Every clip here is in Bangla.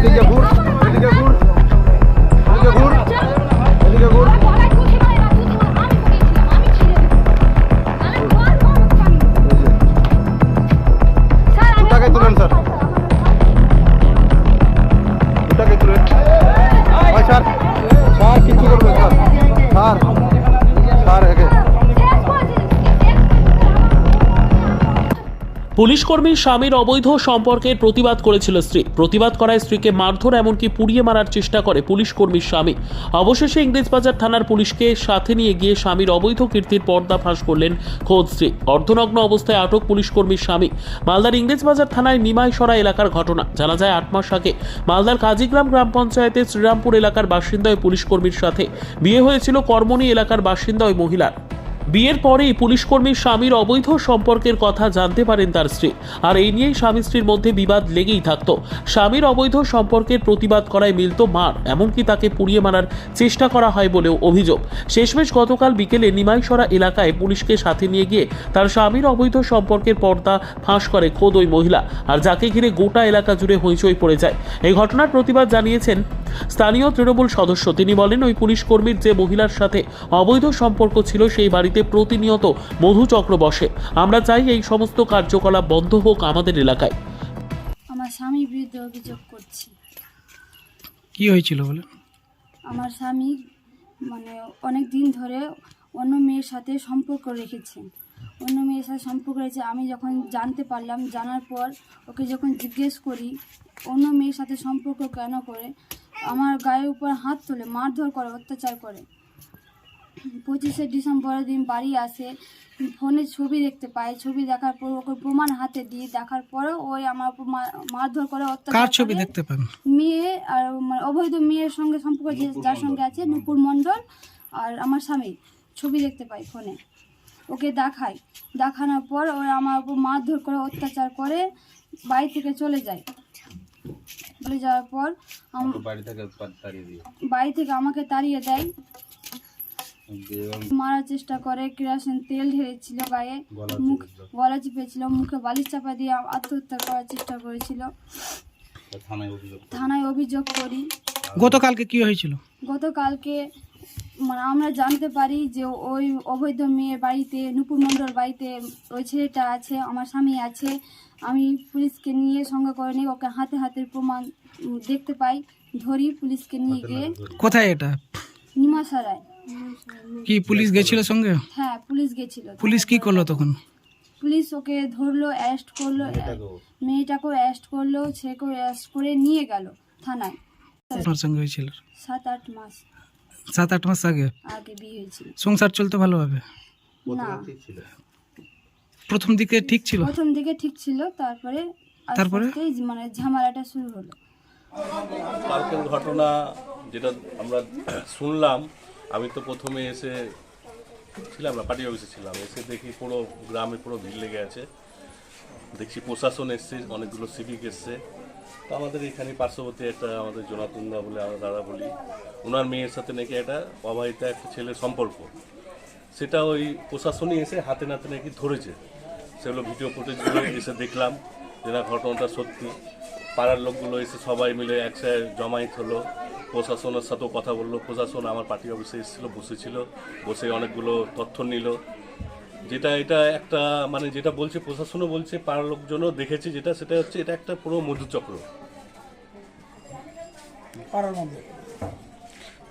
এদিকে ঘুর পুলিশ কর্মীর স্বামীর অবৈধ সম্পর্কের প্রতিবাদ করেছিল স্ত্রী। প্রতিবাদ করায় স্ত্রীকে মারধর এমনকি পুড়িয়ে মারার চেষ্টা করে পুলিশ কর্মীর স্বামী। অবশেষে ইংরেজবাজার থানার পুলিশকে সাথে নিয়ে গিয়ে স্বামীর অবৈধ কীর্তির পর্দা ফাঁস করলেন খোদ স্ত্রী। অর্ধনগ্ন অবস্থায় আটক পুলিশ কর্মীর স্বামী। মালদার ইংরেজবাজার থানায় নিমাইসরা এলাকার ঘটনা। জানা যায়, আট মাস আগে মালদার কাজীগ্রাম গ্রাম পঞ্চায়েতের শ্রীরামপুর এলাকার বাসিন্দা ওই পুলিশ কর্মীর সাথে বিয়ে হয়েছিল কর্মণী এলাকার বাসিন্দা ওই মহিলার। বিয়ের পরেই পুলিশ কর্মীর স্বামীর অবৈধ সম্পর্কের কথা জানতে পারেন তার স্ত্রী। আর এই নিয়েই স্বামী স্ত্রীর মধ্যে বিবাদ লেগেই থাকত। স্বামীর অবৈধ সম্পর্কের প্রতিবাদ করায় মিলত মার, এমনকি তাকে পুড়িয়ে মারার চেষ্টা করা হয় বলেও অভিযোগ। শেষমেশ গতকাল বিকেলে নিমাইসরা এলাকায় পুলিশকে সাথে নিয়ে গিয়ে তার স্বামীর অবৈধ সম্পর্কের পর্দা ফাঁস করে খোদ ওই মহিলা, আর যাকে ঘিরে গোটা এলাকা জুড়ে হইচই পড়ে যায়। এই ঘটনার প্রতিবাদ জানিয়েছেন স্থানীয় তৃণমূল সদস্য তিনি বলেন ওই পুলিশ কর্মীর যে মহিলার সাথে অবৈধ সম্পর্ক ছিল সেই বাড়িতে প্রতিনিয়ত মধুচক্র বসে। আমরা চাই এই সমস্ত কার্যকলাপ বন্ধ হোক আমাদের এলাকায়। আমার স্বামীর বিরুদ্ধে অভিযোগ করছি। কি হয়েছিল বলে? আমার স্বামী মানে অনেক দিন ধরে অন্য মেয়ের সাথে সম্পর্ক রেখেছেন অন্য মেয়ের সাথে সম্পর্ক রেখেছে আমি যখন জানতে পারলাম জানার পর ওকে যখন জিজ্ঞেস করি অন্য মেয়ের সাথে সম্পর্ক কেন করে আমার গায়ের উপর হাত তোলে মারধর করে অত্যাচার করে। পঁচিশে ডিসেম্বরের দিন বাড়ি আসে ফোনে ছবি দেখতে পাই ছবি দেখার পর ওকে প্রমাণ হাতে দিয়ে দেখার পরেও ওই আমার উপর মা- মারধর করে অত্যাচার কার ছবি দেখতে পান? মেয়ে আর মানে অবৈধ মেয়ের সঙ্গে সম্পর্ক যে যার সঙ্গে আছে নুপুর মণ্ডল আর আমার স্বামী। ছবি দেখতে পাই ফোনে। ওকে দেখাই দেখানোর পর ওরা আমার উপর মারধর করে অত্যাচার করে বাড়ি থেকে চলে যায়। চলে যাওয়ার পর বাড়ি থেকে তাড়িয়ে দিয়ে বাড়ি থেকে আমাকে তাড়িয়ে দেয়। মারার চেষ্টা করে কেরাসিন তেল ঢেলেছিল গায়ে মুখ গলা চিপেছিল মুখে বালিশ চাপা দিয়ে আত্মহত্যা করার চেষ্টা করেছিল। থানায় অভিযোগ করি। গতকালকে কি হয়েছিল? গতকালকে মানে আমরা জানতে পারি যে ওই অবৈধ মেয়ের বাড়িতে নুপুর মণ্ডল বাড়িতে ওই ছেলেটা আছে আমার স্বামী আছে। আমি পুলিশকে নিয়ে সঙ্গে করে নিয়ে ওকে হাতে হাতের প্রমাণ দেখতে পাই ধরি পুলিশকে নিয়ে গিয়ে। কোথায় এটা? নিমাসারায় কি পুলিশ গেছিল সঙ্গে? হ্যাঁ পুলিশ গেছিল। পুলিশ কি করল তখন? পুলিশ ওকে ধরলো অ্যারেস্ট করল মেয়েটাকেও? অ্যারেস্ট করল ছেলেকেও অ্যারেস্ট করে নিয়ে গেল থানায়। সঙ্গে হয়েছিল। সাত আট মাস। সাত আট মাস আগে। আগে বিয়ে হয়েছিল। সংসার চলতো ভালোভাবে? না। প্রথম দিকে ঠিক ছিল? প্রথম দিকে ঠিক ছিল তারপরে তারপরে? মানে ঝামেলাটা শুরু হলো। কালকের ঘটনা যেটা আমরা শুনলাম আমি তো প্রথমে এসে ছিলাম না পার্টি অফিসে ছিলাম। এসে দেখি পুরো গ্রামে পুরো ভিড় লেগে আছে। দেখছি প্রশাসন এসছে অনেকগুলো সিভিক এসছে। তো আমাদের এখানে পার্শ্ববর্তী একটা আমাদের জনাতন্দা বলে আমরা দাদা বলি ওনার মেয়ের সাথে নাকি একটা অবাহিতা একটা ছেলের সম্পর্ক। সেটা ওই প্রশাসনই এসে হাতে নাতে নাকি ধরেছে। সেগুলো ভিডিও ফুটেজগুলো এসে দেখলাম যে না, ঘটনাটা সত্যি। পাড়ার লোকগুলো এসে সবাই মিলে একসাথে জমায়েত হলো। প্রশাসনের সাথেও কথা বলল। প্রশাসন আমার পার্টি অফিসে এসেছিল, বসেছিল। বসে অনেকগুলো তথ্য নিল। যেটা এটা একটা মানে যেটা বলছে প্রশাসনও বলছে পাড়ার লোকজনও দেখেছে যেটা সেটা হচ্ছে এটা একটা পুরো মধুচক্র।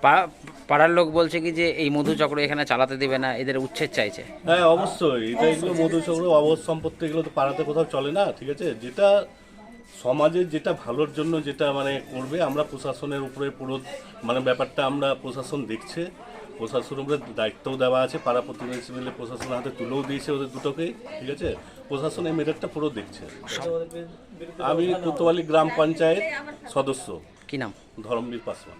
পা- পাড়ার লোক বলছে কি যে এই মধুচক্র এখানে চালাতে দেবে না এদের উচ্ছেদ চাইছে। হ্যাঁ অবশ্যই এটা এগুলো মধুচক্র অবধ সম্পত্তি এগুলো তো পাড়াতে কোথাও চলে না ঠিক আছে? যেটা সমাজের যেটা ভালোর জন্য যেটা মানে করবে আমরা প্রশাসনের উপরে পুরো মানে ব্যাপারটা আমরা প্রশাসন দেখছে। প্রশাসনের উপরে দায়িত্বও দেওয়া আছে পাড়া প্রতিবেশী মিলে প্রশাসনের হাতে তুলেও দিয়েছে ওদের দুটোকে ঠিক আছে? প্রশাসন এই মেটারটা পুরো দেখছে। আমি কোতোয়ালি গ্রাম পঞ্চায়েত সদস্য। কি নাম? ধর্মবীর পাসওয়ান।